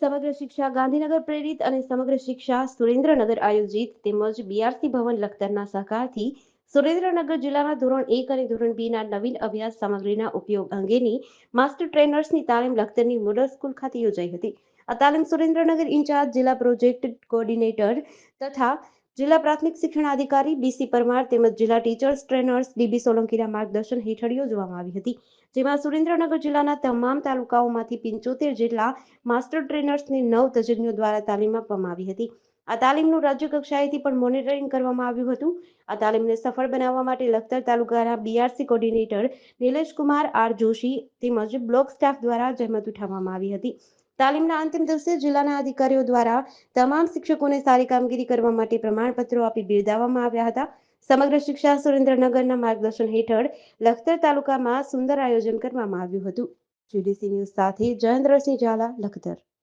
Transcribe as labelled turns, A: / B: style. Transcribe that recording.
A: સમગ્ર શિક્ષા ગાંધીનગર પ્રેરિત અને સમગ્ર શિક્ષા સુરેન્દ્રનગર આયોજિત તેમજ બીઆરસી ભવન લખતરના સહકારથી સુરેન્દ્રનગર જિલ્લાના ધોરણ એક અને ધોરણ બી ના નવીન અભ્યાસ સામગ્રીના ઉપયોગ અંગેની માસ્ટર ટ્રેનર્સની તાલીમ લખતરની મોડલ સ્કૂલ ખાતે યોજાઈ હતી. આ તાલીમ સુરેન્દ્રનગર ઇન્ચાર્જ જિલ્લા પ્રોજેક્ટ કોઓર્ડિનેટર તથા જિલ્લા પ્રાથમિક શિક્ષણ અધિકારી બીસી પરમાર તેમજ જિલ્લા ટીચર્સ ટ્રેનર્સ ડીબી સોલંકીના માર્ગદર્શન હેઠળ યોજવામાં આવી હતી, જેમાં સુરેન્દ્રનગર જિલ્લાના તમામ તાલુકાઓમાંથી પંચોતેર જેટલા માસ્ટર ટ્રેનર્સને નવ તજજ્ઞો દ્વારા તાલીમ આપવામાં આવી હતી. આ તાલીમનું રાજ્ય કક્ષાએથી પણ મોનિટરિંગ કરવામાં આવ્યું હતું. આ તાલીમને સફળ બનાવવા માટે લખતર તાલુકાના BRC coordinator Nilesh Kumar R Joshi તેમજ બ્લોક સ્ટાફ દ્વારા જહેમત ઉઠાવવામાં આવી હતી. તાલીમના અંતિમ દિવસે જિલ્લાના અધિકારીઓ દ્વારા તમામ શિક્ષકોને સારી કામગીરી કરવા માટે પ્રમાણપત્રો આપી બિરદાવવામાં આવ્યા હતા. સમગ્ર શિક્ષા સુરેન્દ્રનગરના માર્ગદર્શન હેઠળ લખતર તાલુકામાં સુંદર આયોજન કરવામાં આવ્યું હતું. જીડીસી ન્યૂઝ સાથે જયેન્દ્રસિંહ ઝાલા, લખતર.